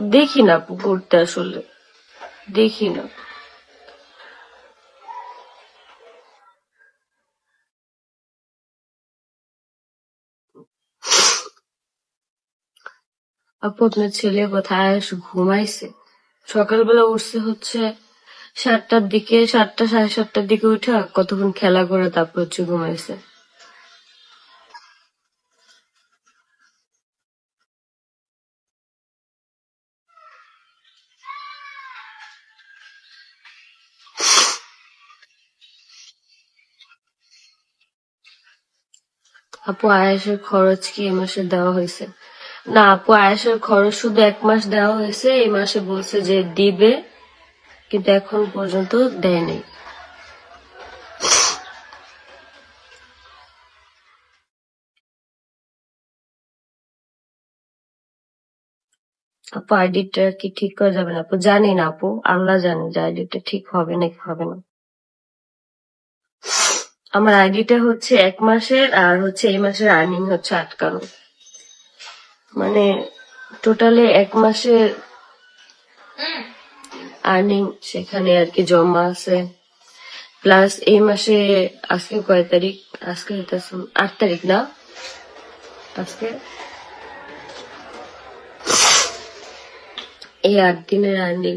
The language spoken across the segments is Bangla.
দেখি না আপু করতে আসলে। দেখি না। আপু, আপনার ছেলে কোথায়? ঘুমাইছে। সকালবেলা উঠছে হচ্ছে সাতটার দিকে, সাতটা সাড়ে সাতটার দিকে উঠে কতক্ষণ খেলা করে তারপর হচ্ছে ঘুমাইছে। আপু আয়াসের খরচ কি এই মাসে দেওয়া হয়েছে? না, আপু আয়াসের খরচ শুধু এক মাস দেওয়া হয়েছে, এই মাসে বলছে যে দিবে, কিন্তু এখন পর্যন্ত দেয়নি। আপু আইডিটা কি ঠিক করা যাবে না? আপু জানি না আপু, আল্লাহ জানে যে আইডিটা ঠিক হবে নাকি হবে না। আমার আইডিটা হচ্ছে এক মাসের, আর হচ্ছে এই মাসের আর্নিং হচ্ছে আটকানো মানে টোটালে এক মাসের আর্নিং সেখানে আর কি জমা আছে। প্লাস এই মাসে আজকে কয় তারিখ? আজকে আট তারিখ না? আজকে? এই আট দিনের আর্নিং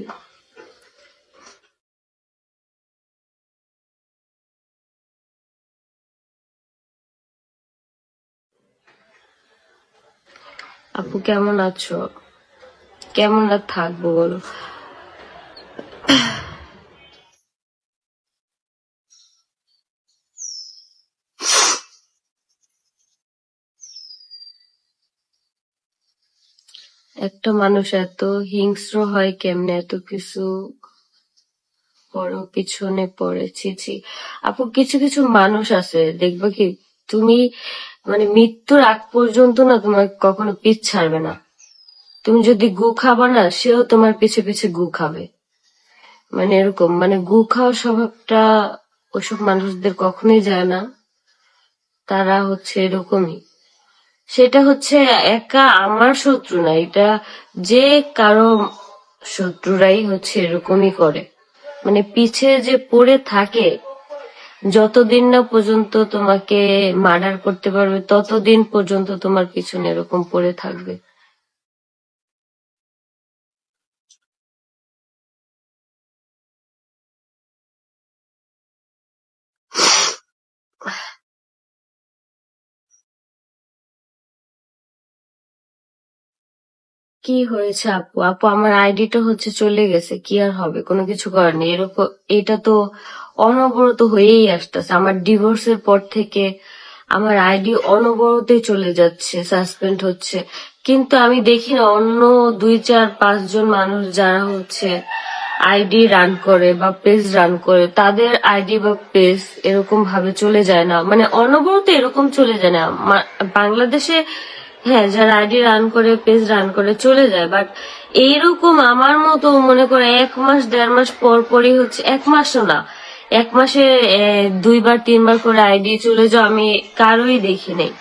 আপু, কেমন আছো? কেমন আর থাকব বলো? একটা মানুষ এত হিংস্র হয় কেমনে? এত কিছু বড় পিছনে পড়েছি ছি। আপু, কিছু কিছু মানুষ আছে, দেখবে কি? তুমি মানে মৃত্যুর আগ পর্যন্ত না তোমার কখনো পিছ ছাড়বে না। তুমি যদি গু খাবা না, সেও তোমার পিছে পিছে গু খাবে। মানে এরকম মানে গু খাওয়ার স্বভাবটা ওইসব মানুষদের কখনোই যায় না। তারা হচ্ছে এরকমই। সেটা হচ্ছে একা আমার শত্রু না, এটা যে কারও শত্রুরাই হচ্ছে এরকমই করে। মানে পিছে যে পড়ে থাকে যতদিন না পর্যন্ত তোমাকে মার্ডার করতে পারবে ততদিন পর্যন্ত তোমার পিছনে এরকম পড়ে থাকবে। কি হয়েছে আপু? আপু, আমার আইডিটা হচ্ছে চলে গেছে, কি আর হবে? কোনো কিছু করার নেই। এরকম, এটা তো অনবরত হয়েই আসতেছে। আমার ডিভোর্সের পর থেকে আমার আইডি অনবরতই চলে যাচ্ছে সাসপেন্ড হচ্ছে। কিন্তু আমি দেখি না, অন্য দুই, চার পাঁচজন মানুষ যারা হচ্ছে আইডি রান করে বা পেজ রান করে, তাদের আইডি বা পেজ এরকম ভাবে চলে যায় না। মানে অনবরত এরকম চলে যায় না। বাংলাদেশে হ্যাঁ যার আইডি রান করে পেজ রান করে চলে যায়। বাট এইরকম আমার মতো মনে করে এক মাস, দেড় মাস পর পরই হচ্ছে, এক মাসও না। এক মাসে দুইবার, তিনবার করে আইডি চলে যাও আমি কারোই দেখি নেই।